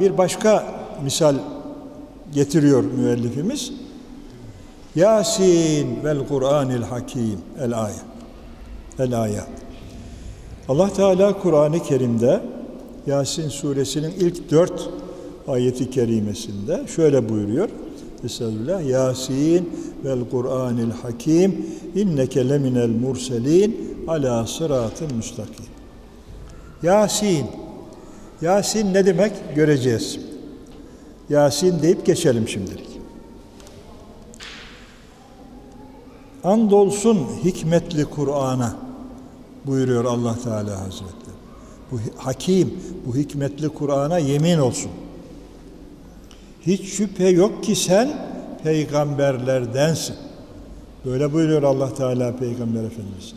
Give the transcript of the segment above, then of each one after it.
bir başka misal getiriyor müellifimiz. Yasin vel Kur'anil Hakim el ayet. El ayet. Allah Teala Kur'an-ı Kerim'de Yasin suresinin ilk dört ayeti kerimesinde şöyle buyuruyor. Estağfirullah. Yasin vel Kur'anil Hakim inneke leminel murselin ala sıratın müstakim. Yasin. Yasin ne demek göreceğiz. Yasin deyip geçelim şimdilik. Andolsun hikmetli Kur'an'a buyuruyor Allah Teala Hazretleri. Bu hakim, bu hikmetli Kur'an'a yemin olsun. Hiç şüphe yok ki sen peygamberlerdensin. Böyle buyuruyor Allah Teala Peygamber Efendimiz.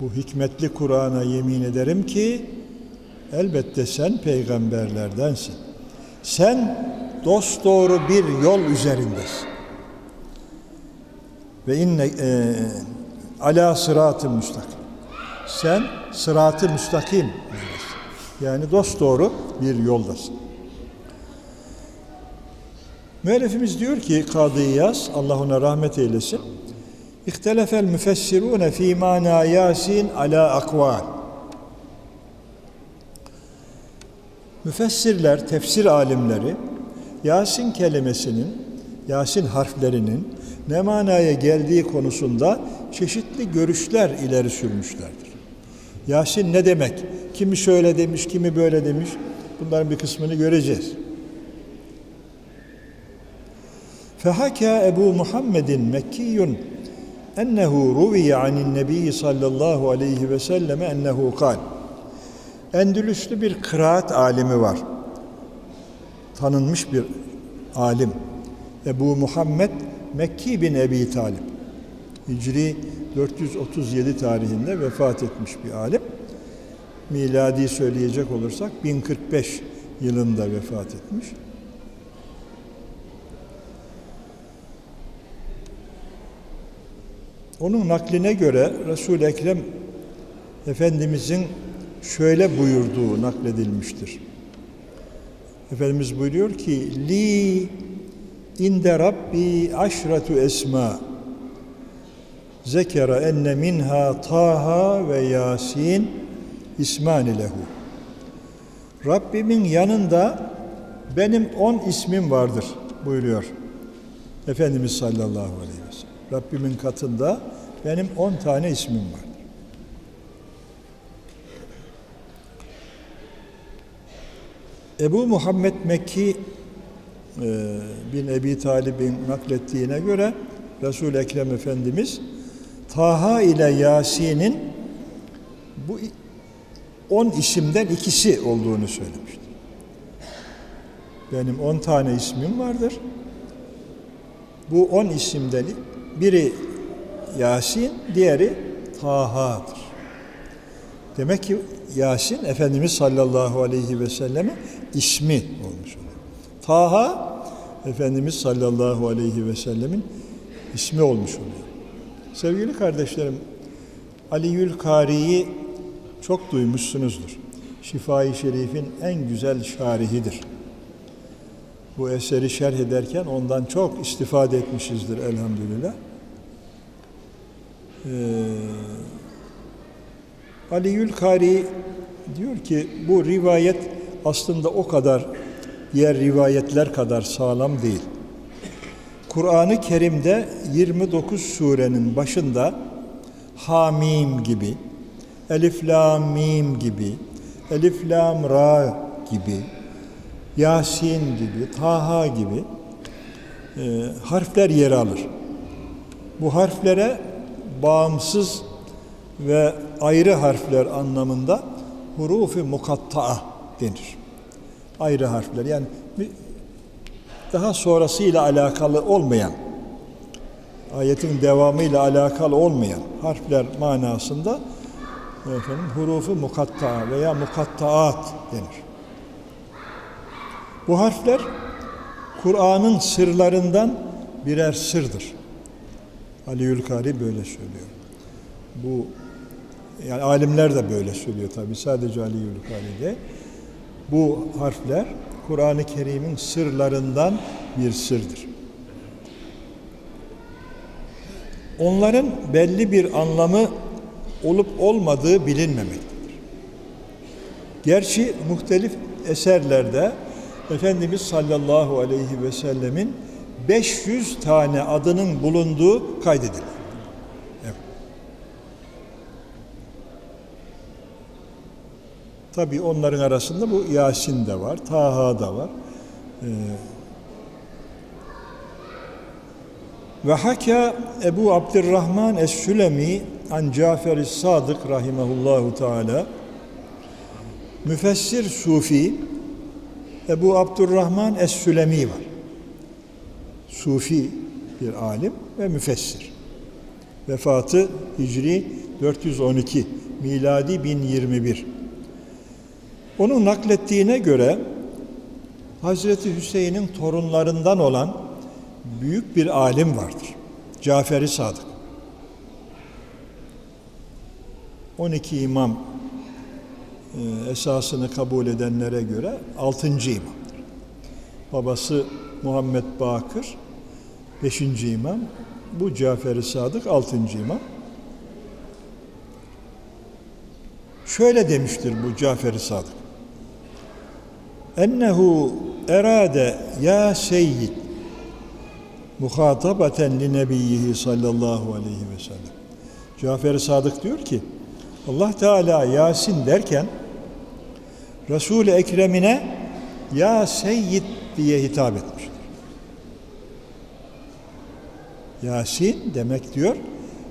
Bu hikmetli Kur'an'a yemin ederim ki elbette sen peygamberlerdensin. Sen dosdoğru bir yol üzerindesin. Ve inne e, ala sıratı müstakim. Sen sıratı müstakim üzeresin. Yani dosdoğru bir yoldasın. Müellifimiz diyor ki Kadı İyaz, Allah ona rahmet eylesin. İhtelefel müfessirune fî mana Yasin ala akval. Müfessirler, tefsir alimleri Yasin kelimesinin, Yasin harflerinin ne manaya geldiği konusunda çeşitli görüşler ileri sürmüşlerdir. Yasin ne demek? Kimi şöyle demiş, kimi böyle demiş. Bunların bir kısmını göreceğiz. Fehaka Ebu Muhammedin Mekkiyun ennehu ruviye anin nebi sallallahu aleyhi ve selleme ennehu kal. Endülüslü bir kıraat alimi var. Tanınmış bir alim. Ebu Muhammed Mekki bin Ebi Talip. Hicri 437 tarihinde vefat etmiş bir alim. Miladi söyleyecek olursak 1045 yılında vefat etmiş. Onun nakline göre Resul-i Ekrem Efendimizin şöyle buyurduğu nakledilmiştir. Efendimiz buyuruyor ki li inde rabbi aşratu esma zekera enne minha taha ve yasin ismani lehu Rabbimin yanında benim on ismim vardır buyuruyor Efendimiz sallallahu aleyhi ve sellem. Rabbimin katında benim on tane ismim vardır. Ebu Muhammed Mekki e, bin Ebi Talib'in naklettiğine göre resul Ekrem Efendimiz Taha ile Yasin'in bu on isimden ikisi olduğunu söylemiştir. Benim on tane ismim vardır. Bu on isimden biri Yasin, diğeri Taha'dır. Demek ki Yasin Efendimiz sallallahu aleyhi ve selleme ismi olmuş oluyor. Taha Efendimiz sallallahu aleyhi ve sellemin ismi olmuş oluyor. Sevgili kardeşlerim, Aliül Kari'yi çok duymuşsunuzdur. Şifai Şerif'in en güzel şarihidir. Bu eseri şerh ederken ondan çok istifade etmişizdir elhamdülillah. Ee, Aliül Kari diyor ki bu rivayet aslında o kadar diğer rivayetler kadar sağlam değil. Kur'an-ı Kerim'de 29 surenin başında Hamim gibi, Elif Lam Mim gibi, Elif Lam Ra gibi, Yasin gibi, Taha gibi e, harfler yer alır. Bu harflere bağımsız ve ayrı harfler anlamında hurufi mukatta'a denir. Ayrı harfler yani daha sonrasıyla alakalı olmayan ayetin devamıyla alakalı olmayan harfler manasında efendim hurufu mukatta veya mukattaat denir. Bu harfler Kur'an'ın sırlarından birer sırdır. Ali Yülkari böyle söylüyor. Bu yani alimler de böyle söylüyor tabi sadece Ali Yülkari de. Bu harfler Kur'an-ı Kerim'in sırlarından bir sırdır. Onların belli bir anlamı olup olmadığı bilinmemektedir. Gerçi muhtelif eserlerde Efendimiz sallallahu aleyhi ve sellemin 500 tane adının bulunduğu kaydedilir. Tabii onların arasında bu Yasin de var, Taha da var. Ee, ve haka Ebu Abdurrahman Es-Sülemi an Cafer-i Sadık rahimehullahu teala müfessir sufi Ebu Abdurrahman Es-Sülemi var. Sufi bir alim ve müfessir. Vefatı Hicri 412, miladi 1021. Onun naklettiğine göre Hazreti Hüseyin'in torunlarından olan büyük bir alim vardır. Cafer-i Sadık. 12 imam e, esasını kabul edenlere göre 6. imamdır. Babası Muhammed Bakır 5. imam, bu Cafer-i Sadık 6. imam. Şöyle demiştir bu Cafer-i Sadık. Ennehu erade ya seyyid muhatabaten li nebiyyihi sallallahu aleyhi ve sellem. Cafer-i Sadık diyor ki Allah Teala Yasin derken Resul-i Ekrem'ine ya seyyid diye hitap etmiştir. Yasin demek diyor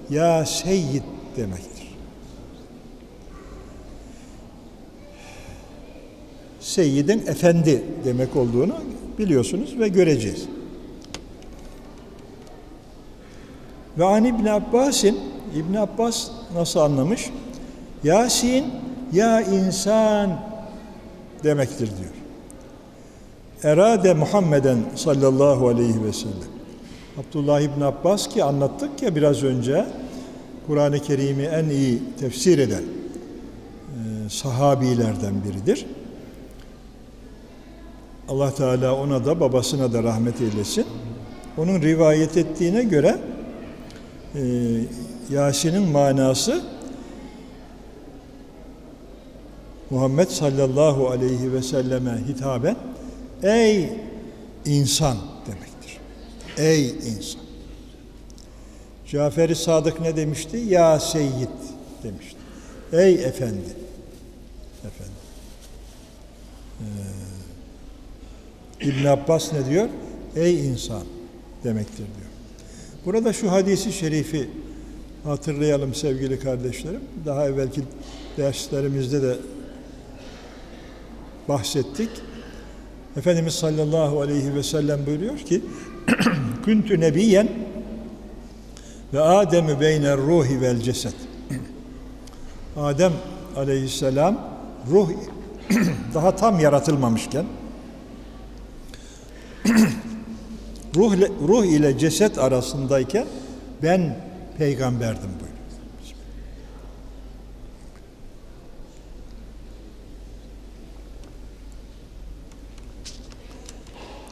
ya seyyid demektir. Seyyidin efendi demek olduğunu biliyorsunuz ve göreceğiz. Ve an İbn Abbas'in İbn Abbas nasıl anlamış? Yasin ya insan demektir diyor. Erade Muhammeden sallallahu aleyhi ve sellem. Abdullah İbn Abbas ki anlattık ya biraz önce Kur'an-ı Kerim'i en iyi tefsir eden sahabilerden biridir. Allah Teala ona da babasına da rahmet eylesin. Onun rivayet ettiğine göre e, Yasin'in manası Muhammed sallallahu aleyhi ve selleme hitaben ey insan demektir. Ey insan. Cafer-i Sadık ne demişti? Ya seyyid demişti. Ey efendi. Efendi. Ee, İbn Abbas ne diyor? Ey insan demektir diyor. Burada şu hadisi şerifi hatırlayalım sevgili kardeşlerim. Daha evvelki derslerimizde de bahsettik. Efendimiz sallallahu aleyhi ve sellem buyuruyor ki Küntü nebiyen ve Ademü beyner ruhi vel ceset. Adem aleyhisselam ruh daha tam yaratılmamışken ruh, ruh ile ceset arasındayken ben peygamberdim buyuruyor.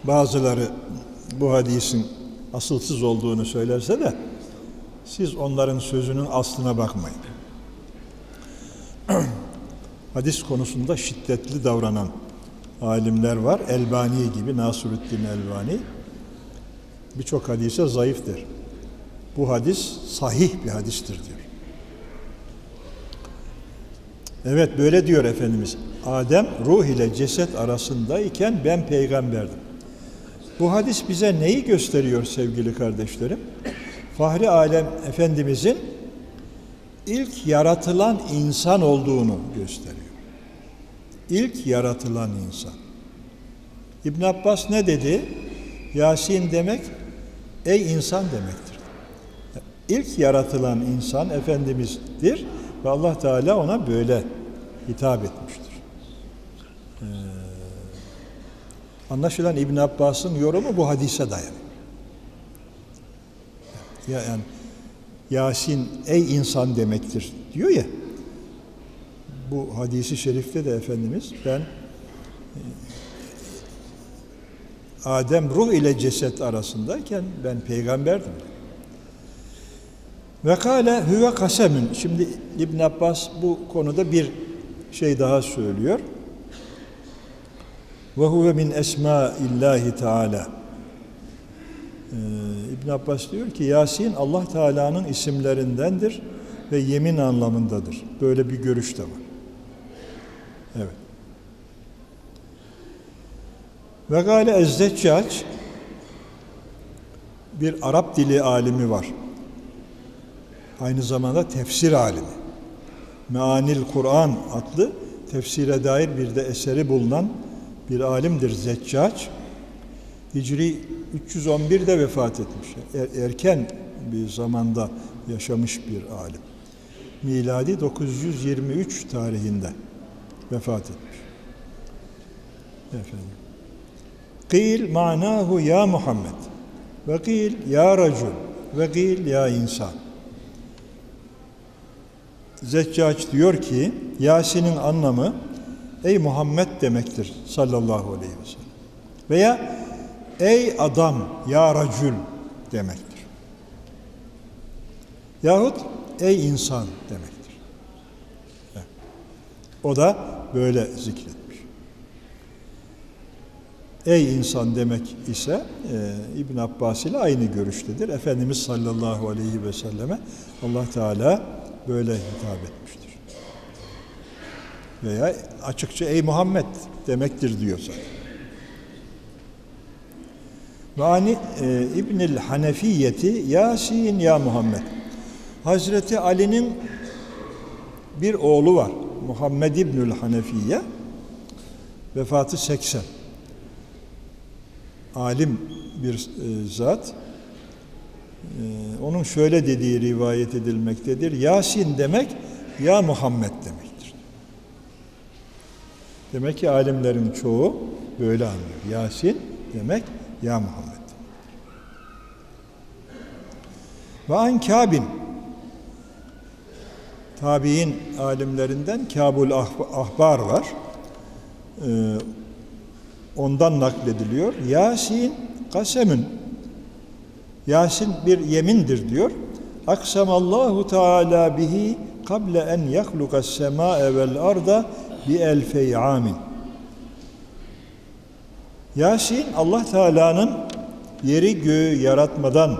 Bazıları bu hadisin asılsız olduğunu söylerse de siz onların sözünün aslına bakmayın. Hadis konusunda şiddetli davranan alimler var. Elbani gibi, Nasruddin Elbani. Birçok hadise zayıftır. Bu hadis sahih bir hadistir diyor. Evet böyle diyor Efendimiz. Adem ruh ile ceset arasındayken ben peygamberdim. Bu hadis bize neyi gösteriyor sevgili kardeşlerim? Fahri Alem Efendimizin ilk yaratılan insan olduğunu gösteriyor. İlk yaratılan insan. İbn Abbas ne dedi? Yasin demek ey insan demektir. İlk yaratılan insan Efendimiz'dir ve Allah Teala ona böyle hitap etmiştir. Ee, Anlaşılan İbn Abbas'ın yorumu bu hadise dayanıyor. Ya yani Yasin ey insan demektir diyor ya. Bu hadisi şerifte de Efendimiz ben Adem ruh ile ceset arasındayken ben peygamberdim. Ve kâle huve kasemün. Şimdi İbn Abbas bu konuda bir şey daha söylüyor. Ve huve min esmaillahi teala. Ee, İbn Abbas diyor ki Yasin Allah Teala'nın isimlerindendir ve yemin anlamındadır. Böyle bir görüş de var. Evet. Ve gale Ezdeccac bir Arap dili alimi var. Aynı zamanda tefsir alimi. Meanil Kur'an adlı tefsire dair bir de eseri bulunan bir alimdir Zeccac. Hicri 311'de vefat etmiş. Er, erken bir zamanda yaşamış bir alim. Miladi 923 tarihinde vefat etmiş. Efendim. Kıl manahu ya Muhammed ve kıl ya racul ve kıl ya insan. Zeccac diyor ki Yasin'in anlamı ey Muhammed demektir sallallahu aleyhi ve sellem. Veya ey adam ya racül demektir. Yahut ey insan demektir. O da böyle zikretmiş. Ey insan demek ise e, İbn Abbas ile aynı görüştedir. Efendimiz sallallahu aleyhi ve selleme Allah Teala böyle hitap etmiştir. Veya açıkça ey Muhammed demektir diyor zaten. Ve ani e, İbnül Hanefiyeti Yasin ya Muhammed. Hazreti Ali'nin bir oğlu var. Muhammed İbnül Hanefiye. Vefatı 80. Alim bir e, zat. E, onun şöyle dediği rivayet edilmektedir. Yasin demek ya Muhammed demektir. Demek ki alimlerin çoğu böyle anlıyor. Yasin demek ya Muhammed. Ve an Kabin tabi'in alimlerinden Kabul Ahbar var. Ee, ondan naklediliyor. Yasin kasemün Yasin bir yemindir diyor. Aksamallahu Teala bihi kable en yahlukas sema'e vel arda bi elfey amin. Yasin Allah Teala'nın yeri göğü yaratmadan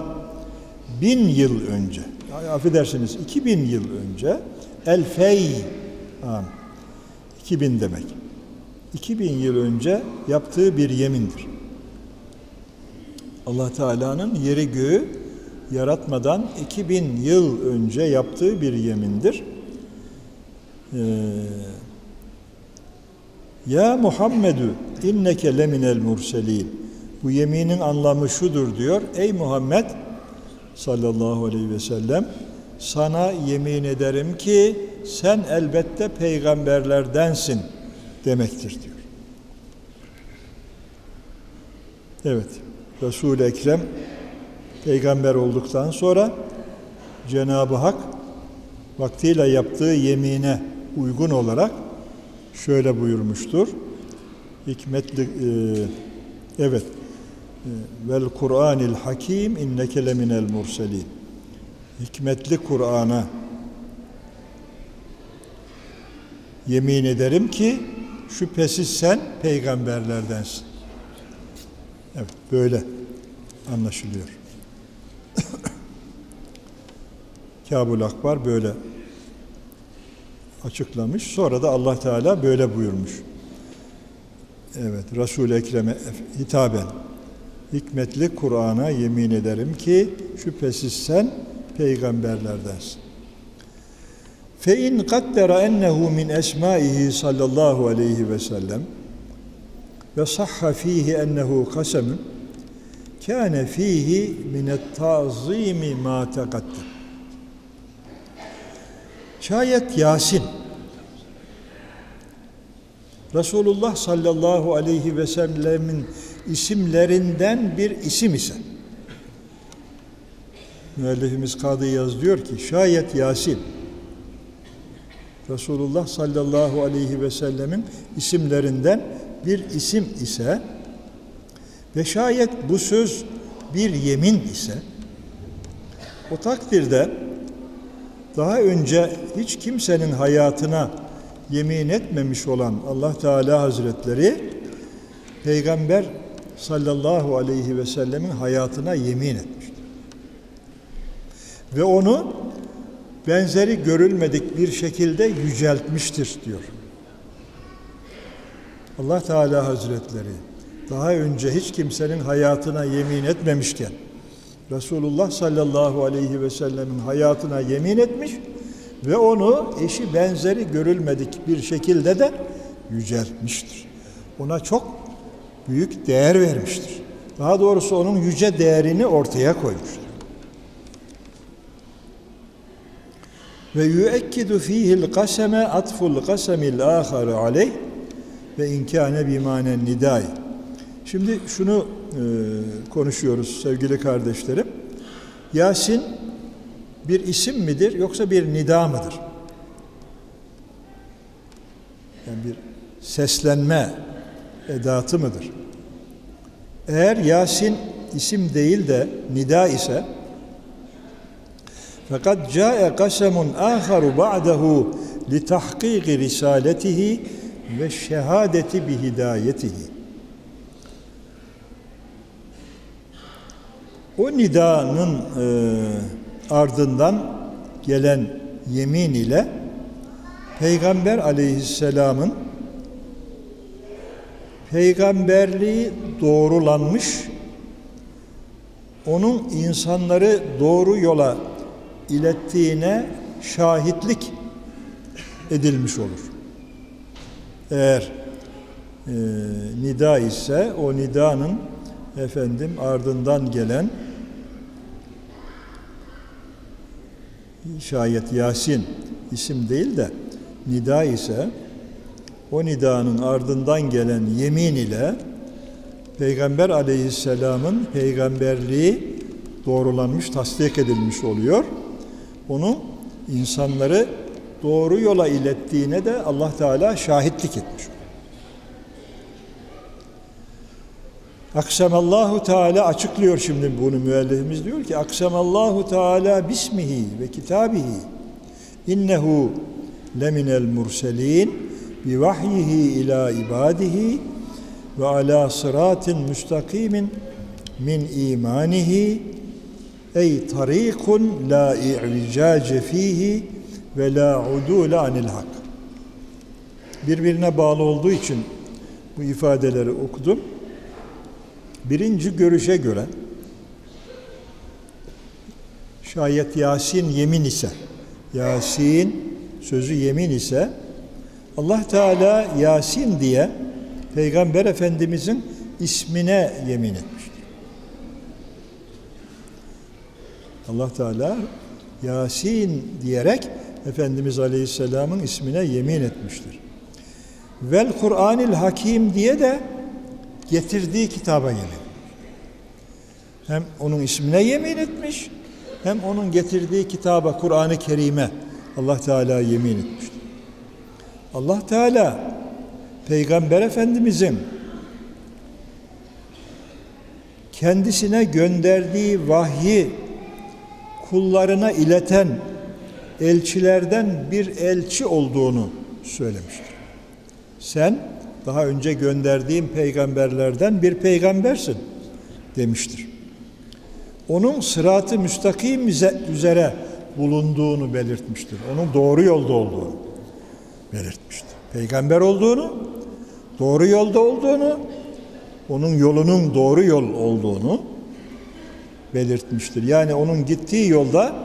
bin yıl önce, affedersiniz 2000 yıl önce elfey amin. 2000 demek. 2000 yıl önce yaptığı bir yemindir. Allah Teala'nın yeri göğü yaratmadan 2000 yıl önce yaptığı bir yemindir. Ee, ya Muhammedü inneke leminel murselin. Bu yeminin anlamı şudur diyor. Ey Muhammed sallallahu aleyhi ve sellem sana yemin ederim ki sen elbette peygamberlerdensin demektir diyor. Evet. Resul-i Ekrem peygamber olduktan sonra Cenab-ı Hak vaktiyle yaptığı yemine uygun olarak şöyle buyurmuştur. Hikmetli e, evet vel Kur'anil Hakim inneke leminel murselin. Hikmetli Kur'an'a yemin ederim ki şüphesiz sen peygamberlerdensin. Evet, böyle anlaşılıyor. Kabul Akbar böyle açıklamış. Sonra da Allah Teala böyle buyurmuş. Evet, Resul-i Ekrem'e hitaben hikmetli Kur'an'a yemin ederim ki şüphesiz sen peygamberlerdensin. Fe in kaddera ennehu min esmaihi sallallahu aleyhi ve sellem ve sahha fihi ennehu kasemun kâne fihi minet tazimi ma teqaddem. Şayet Yasin Resulullah sallallahu aleyhi ve sellemin isimlerinden bir isim ise. Müellifimiz Kadı Yaz diyor ki şayet Yasin Resulullah sallallahu aleyhi ve sellemin isimlerinden bir isim ise Ve şayet bu söz bir yemin ise o takdirde daha önce hiç kimsenin hayatına yemin etmemiş olan Allah Teala Hazretleri Peygamber sallallahu aleyhi ve sellemin hayatına yemin etmiştir. Ve onu benzeri görülmedik bir şekilde yüceltmiştir diyor. Allah Teala Hazretleri daha önce hiç kimsenin hayatına yemin etmemişken Resulullah sallallahu aleyhi ve sellemin hayatına yemin etmiş ve onu eşi benzeri görülmedik bir şekilde de yüceltmiştir. Ona çok büyük değer vermiştir. Daha doğrusu onun yüce değerini ortaya koymuştur. Ve yüekkidu fihil kaseme atful kasemil ahar aleyh ve inkâne bimanen nidai. Şimdi şunu e, konuşuyoruz sevgili kardeşlerim. Yasin bir isim midir yoksa bir nida mıdır? Yani bir seslenme edatı mıdır? Eğer Yasin isim değil de nida ise fakat ca'e kasemun aharu ba'dahu li tahqiqi risaletihi ve şehadeti bi hidayetihi. O nidanın e, ardından gelen yemin ile Peygamber aleyhisselamın peygamberliği doğrulanmış, onun insanları doğru yola ilettiğine şahitlik edilmiş olur. Eğer e, nida ise o nidanın efendim ardından gelen şayet Yasin isim değil de nida ise o nidanın ardından gelen yemin ile Peygamber aleyhisselamın peygamberliği doğrulanmış, tasdik edilmiş oluyor. Onu insanları doğru yola ilettiğine de Allah Teala şahitlik etmiş. Aksamallahu Teala açıklıyor şimdi bunu müellifimiz diyor ki Aksamallahu Teala bismihi ve kitabihi innehu leminel murselin bi vahyihi ila ibadihi ve ala sıratin müstakimin min imanihi ey tarikun la i'vicace fihi ve la udule anil hak. Birbirine bağlı olduğu için bu ifadeleri okudum. Birinci görüşe göre şayet Yasin yemin ise Yasin sözü yemin ise Allah Teala Yasin diye Peygamber Efendimizin ismine yemin etmiştir. Allah Teala Yasin diyerek Efendimiz Aleyhisselam'ın ismine yemin etmiştir. Vel Kur'anil Hakim diye de getirdiği kitaba yemin. Hem onun ismine yemin etmiş, hem onun getirdiği kitaba Kur'an-ı Kerim'e Allah Teala yemin etmiştir. Allah Teala Peygamber Efendimizin kendisine gönderdiği vahyi kullarına ileten elçilerden bir elçi olduğunu söylemiştir. Sen daha önce gönderdiğim peygamberlerden bir peygambersin demiştir. Onun sıratı müstakim üzere bulunduğunu belirtmiştir. Onun doğru yolda olduğunu belirtmiştir. Peygamber olduğunu, doğru yolda olduğunu, onun yolunun doğru yol olduğunu belirtmiştir. Yani onun gittiği yolda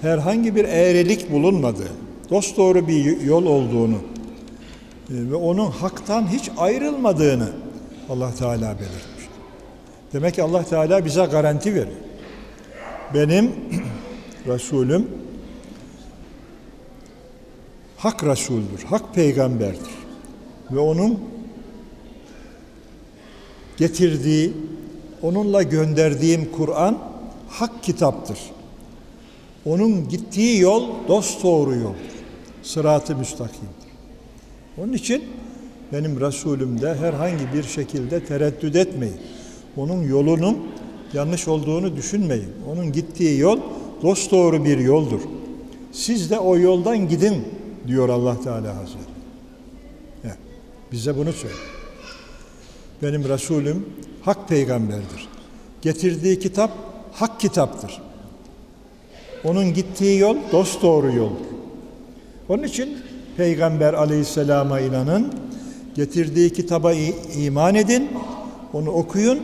herhangi bir eğrilik bulunmadığı, dosdoğru bir yol olduğunu e, ve onun haktan hiç ayrılmadığını Allah Teala belirtmiştir. Demek ki Allah Teala bize garanti veriyor. Benim Resulüm hak Resul'dür, hak peygamberdir. Ve onun getirdiği, onunla gönderdiğim Kur'an hak kitaptır. Onun gittiği yol dost doğru yoldur. Sırat-ı müstakimdir. Onun için benim Resulümde herhangi bir şekilde tereddüt etmeyin. onun yolunun yanlış olduğunu düşünmeyin. Onun gittiği yol dosdoğru bir yoldur. Siz de o yoldan gidin diyor Allah Teala Hazretleri. Evet, bize bunu söylüyor. Benim Resulüm hak peygamberdir. Getirdiği kitap hak kitaptır. Onun gittiği yol dosdoğru yoldur. Onun için Peygamber aleyhisselama inanın, getirdiği kitaba iman edin, onu okuyun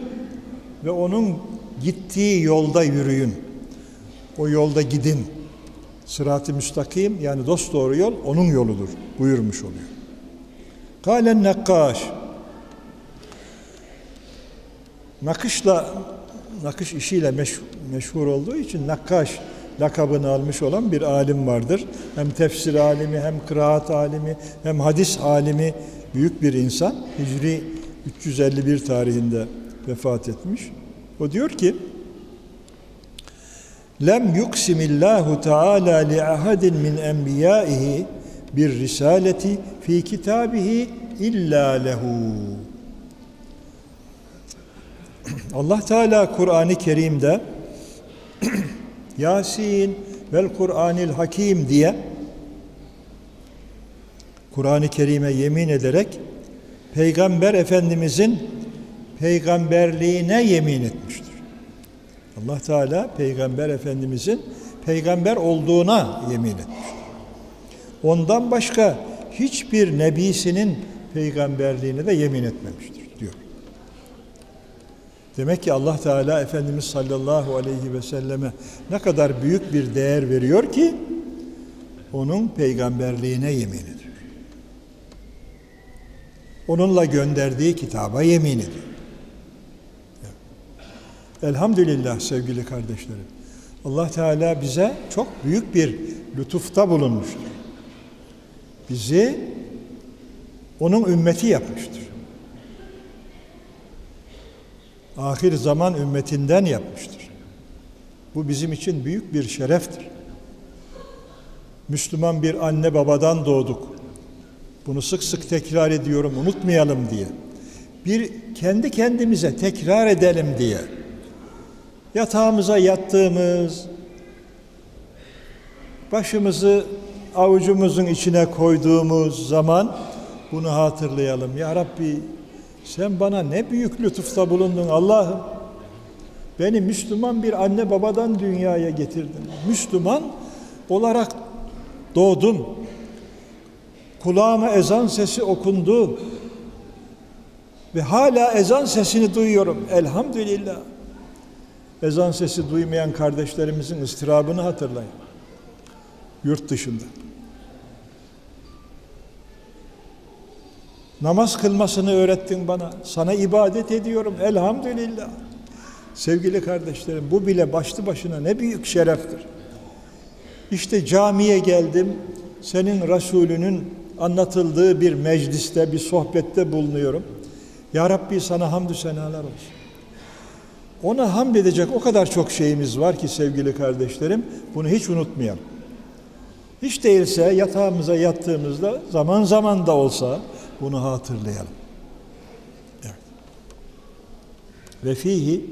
ve onun gittiği yolda yürüyün. O yolda gidin. Sırat-ı müstakim yani dosdoğru yol onun yoludur buyurmuş oluyor. Kalen nakkaş nakışla nakış işiyle meş- meşhur olduğu için nakkaş lakabını almış olan bir alim vardır. Hem tefsir alimi, hem kıraat alimi, hem hadis alimi büyük bir insan. Hicri 351 tarihinde vefat etmiş. O diyor ki Lem yuksimillahu Teala li ahadin min enbiyaihi bir risaleti fi kitabihi illa lehu. Allah Teala Kur'an-ı Kerim'de Yasin vel Kur'anil Hakim diye Kur'an-ı Kerim'e yemin ederek Peygamber Efendimizin peygamberliğine yemin etmiştir. Allah Teala Peygamber Efendimizin peygamber olduğuna yemin etmiştir. Ondan başka hiçbir nebisinin peygamberliğine de yemin etmemiştir diyor. Demek ki Allah Teala Efendimiz sallallahu aleyhi ve selleme ne kadar büyük bir değer veriyor ki onun peygamberliğine yemin ediyor. Onunla gönderdiği kitaba yemin ediyor. Elhamdülillah sevgili kardeşlerim. Allah Teala bize çok büyük bir lütufta bulunmuştur. Bizi onun ümmeti yapmıştır. Ahir zaman ümmetinden yapmıştır. Bu bizim için büyük bir şereftir. Müslüman bir anne babadan doğduk. Bunu sık sık tekrar ediyorum unutmayalım diye. Bir kendi kendimize tekrar edelim diye. Yatağımıza yattığımız, başımızı avucumuzun içine koyduğumuz zaman bunu hatırlayalım. Ya Rabbi sen bana ne büyük lütufta bulundun Allah'ım. Beni Müslüman bir anne babadan dünyaya getirdin. Müslüman olarak doğdum. Kulağıma ezan sesi okundu. Ve hala ezan sesini duyuyorum. Elhamdülillah. Ezan sesi duymayan kardeşlerimizin ıstırabını hatırlayın. Yurt dışında. Namaz kılmasını öğrettin bana. Sana ibadet ediyorum. Elhamdülillah. Sevgili kardeşlerim bu bile başlı başına ne büyük şereftir. İşte camiye geldim. Senin Resulünün anlatıldığı bir mecliste, bir sohbette bulunuyorum. Ya Rabbi sana hamdü senalar olsun. Ona hamd edecek o kadar çok şeyimiz var ki sevgili kardeşlerim, bunu hiç unutmayalım. Hiç değilse yatağımıza yattığımızda zaman zaman da olsa bunu hatırlayalım. Ve fihi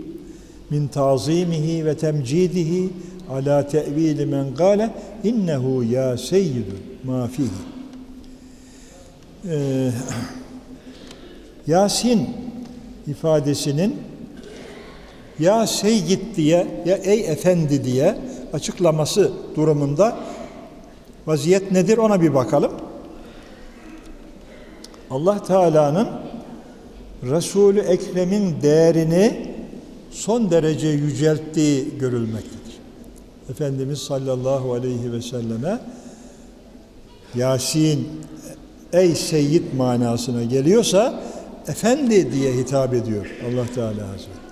min tazimihi ve temcidihi ala te'vili men gale innehu ya seyyidun ma fihi. Ee, Yasin ifadesinin ya seyyid diye ya ey efendi diye açıklaması durumunda vaziyet nedir ona bir bakalım. Allah Teala'nın Resulü Ekrem'in değerini son derece yücelttiği görülmektedir. Efendimiz sallallahu aleyhi ve selleme Yasin ey seyyid manasına geliyorsa efendi diye hitap ediyor Allah Teala Hazretleri.